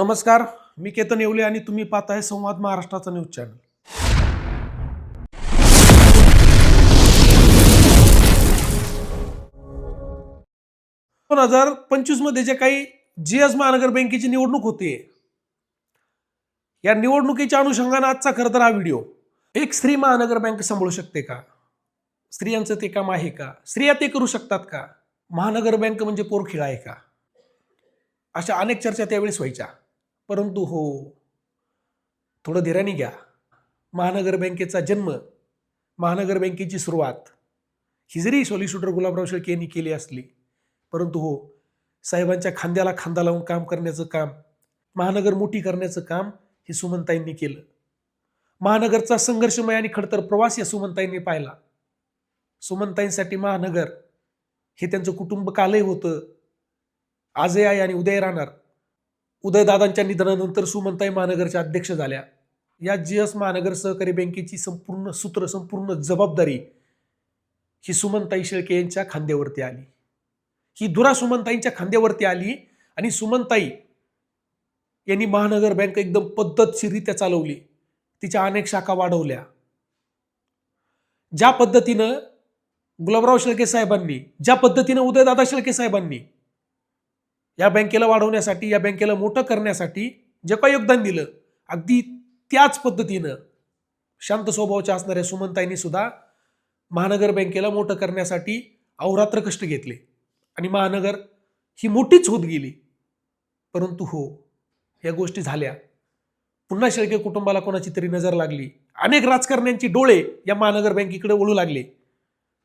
नमस्कार मी केतन येवले आणि तुम्ही पाहताय संवाद महाराष्ट्राचा न्यूज चॅनल. दोन हजार पंचवीसमध्ये जे काही जीएस महानगर बँकेची निवडणूक होते या निवडणुकीच्या अनुषंगाने आजचा खरं तर हा व्हिडिओ. एक स्त्री महानगर बँक सांभाळू शकते का? स्त्रियांचं ते काम आहे का? स्त्रिया ते करू शकतात का? महानगर बँक म्हणजे पोरखिळा आहे का? अशा अनेक चर्चा त्यावेळेस व्हायच्या. परंतु हो थोडं धीराने घ्या. महानगर बँकेचा जन्म महानगर बँकेची सुरुवात. ही जरी सॉलिसिटर गुलाबराव शेळके यांनी केली असली परंतु हो साहेबांच्या खांद्याला खांदा लावून काम करण्याचं काम महानगर मोठी करण्याचं काम हे सुमनताईंनी केलं. महानगरचा संघर्षमय आणि खडतर प्रवास या सुमनताईंनी पाहिला. सुमनताईंसाठी महानगर हे त्यांचं कुटुंब कालही होतं. आजही आहे आणि उदय राहणार. उदयदादांच्या निधनानंतर सुमनताई महानगरच्या अध्यक्ष झाल्या. या जी एस महानगर सहकारी बँकेची संपूर्ण सूत्र संपूर्ण जबाबदारी ही सुमनताई शेळके यांच्या खांद्यावरती आली. ही धुरा सुमनताईंच्या खांद्यावरती आली आणि सुमनताई यांनी महानगर बँक एकदम पद्धतशीरित्या चालवली. तिच्या अनेक शाखा वाढवल्या. ज्या पद्धतीनं गुलाबराव शेळके साहेबांनी ज्या पद्धतीनं उदयदादा शेळके साहेबांनी या बँकेला वाढवण्यासाठी या बँकेला मोठं करण्यासाठी जे काही योगदान दिलं अगदी त्याच पद्धतीनं शांत स्वभावाच्या असणाऱ्या सुमनताईंनी सुद्धा महानगर बँकेला मोठं करण्यासाठी अहोरात्र कष्ट घेतले. आणि महानगर ही मोठीच होत गेली. परंतु हो या गोष्टी झाल्या. पुन्हा शेळके कुटुंबाला कोणाची तरी नजर लागली. अनेक राजकारण्यांची डोळे या महानगर बँकेकडे वळू लागले.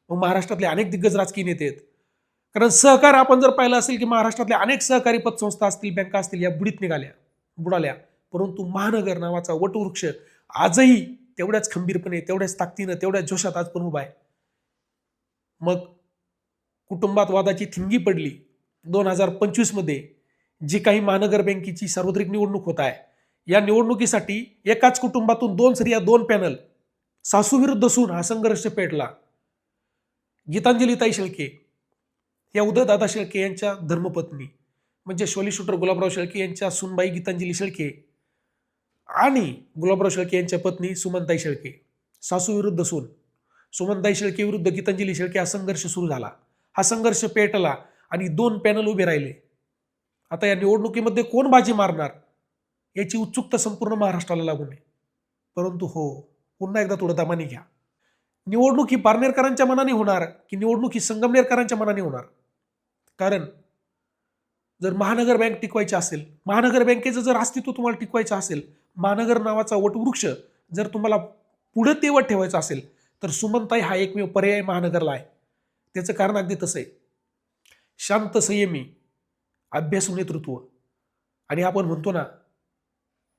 मग महाराष्ट्रातले अनेक दिग्गज राजकीय नेते आहेत. कारण सहकार आपण जर पाहिलं असेल की महाराष्ट्रातल्या अनेक सहकारी पतसंस्था असतील बँका असतील या बुडीत निघाल्या बुडाल्या. परंतु महानगर नावाचा वटवृक्ष आजही तेवढ्याच खंबीरपणे तेवढ्याच ताकदीनं तेवढ्याच जोशात आज पण उभा आहे. मग कुटुंबात वादाची थिंगी पडली. दोन हजार पंचवीसमध्ये जी काही महानगर बँकेची सार्वत्रिक निवडणूक होत आहे या निवडणुकीसाठी एकाच कुटुंबातून दोन स्त्रिया दोन पॅनल सासूविरुद्ध सून हा संघर्ष पेटला. गीतांजलीताई शेळके या उदयदादा शेळके यांच्या धर्मपत्नी म्हणजे शोली शूटर गुलाबराव शेळके यांच्या सुनबाई गीतांजली शेळके आणि गुलाबराव शेळके यांच्या पत्नी सुमनताई शेळके. सासू विरुद्ध सून. सुमनताई शेळके विरुद्ध गीतांजली शेळके हा संघर्ष सुरू झाला. हा संघर्ष पेटला आणि दोन पॅनल उभे राहिले. आता या निवडणुकीमध्ये कोण बाजी मारणार याची उत्सुकता संपूर्ण महाराष्ट्राला लागू नये परंतु हो पुन्हा एकदा थोडं दमाने घ्या. निवडणूक ही पारनेरकरांच्या मनाने होणार की निवडणूक ही संगमनेरकरांच्या मनाने होणार? कारण जर महानगर बँक टिकवायची असेल महानगर बँकेचं जर अस्तित्व तुम्हाला टिकवायचं असेल महानगर नावाचा वटवृक्ष जर तुम्हाला पुढं तेवत ठेवायचं असेल तर सुमनताई हा एकमेव पर्याय महानगरला आहे. त्याचं कारण अगदी तसं आहे. शांत संयमी अभ्यासू नेतृत्व. आणि आपण म्हणतो ना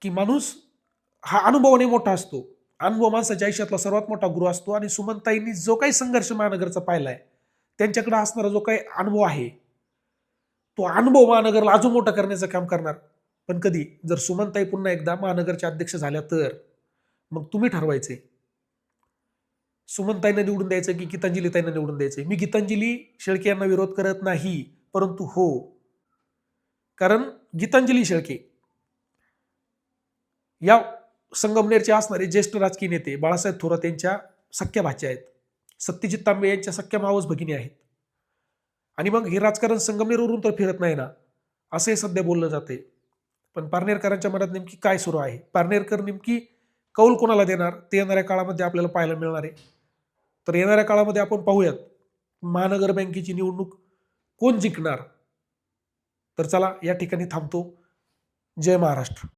की माणूस हा अनुभवाने मोठा असतो. अनुभव माणसाच्या आयुष्यातला सर्वात मोठा गुरु असतो. आणि सुमनताईंनी जो काही संघर्ष महानगरचा पाहिला आहे त्यांच्याकडे असणारा जो काही अनुभव आहे तो अनुभव महानगरला अजून मोठा करण्याचं काम करणार. पण कधी? जर सुमनताई पुन्हा एकदा महानगरच्या अध्यक्ष झाल्या तर? मग तुम्ही ठरवायचे. सुमनताईंना निवडून द्यायचं की गीतांजलीताईंना निवडून द्यायचं? मी गीतांजली शेळके यांना विरोध करत नाही परंतु हो. कारण गीतांजली शेळके या संगमनेरचे असणारे ज्येष्ठ राजकीय नेते बाळासाहेब थोरात यांच्या सख्या भाच्या आहेत. सत्यजित तांबे यांच्या सख्या मावस भगिनी आहेत. आणि मग हे राजकारण संगमनेरवरून तर फिरत नाही ना? असं हे सध्या बोललं जाते. पण पारनेरकरांच्या मनात नेमकी काय सुरू आहे? पारनेरकर नेमकी कौल कोणाला देणार? ते येणाऱ्या काळामध्ये आपल्याला पाहायला मिळणार आहे. तर येणाऱ्या काळामध्ये आपण पाहूयात महानगर बँकेची निवडणूक कोण जिंकणार? तर चला या ठिकाणी थांबतो. जय महाराष्ट्र.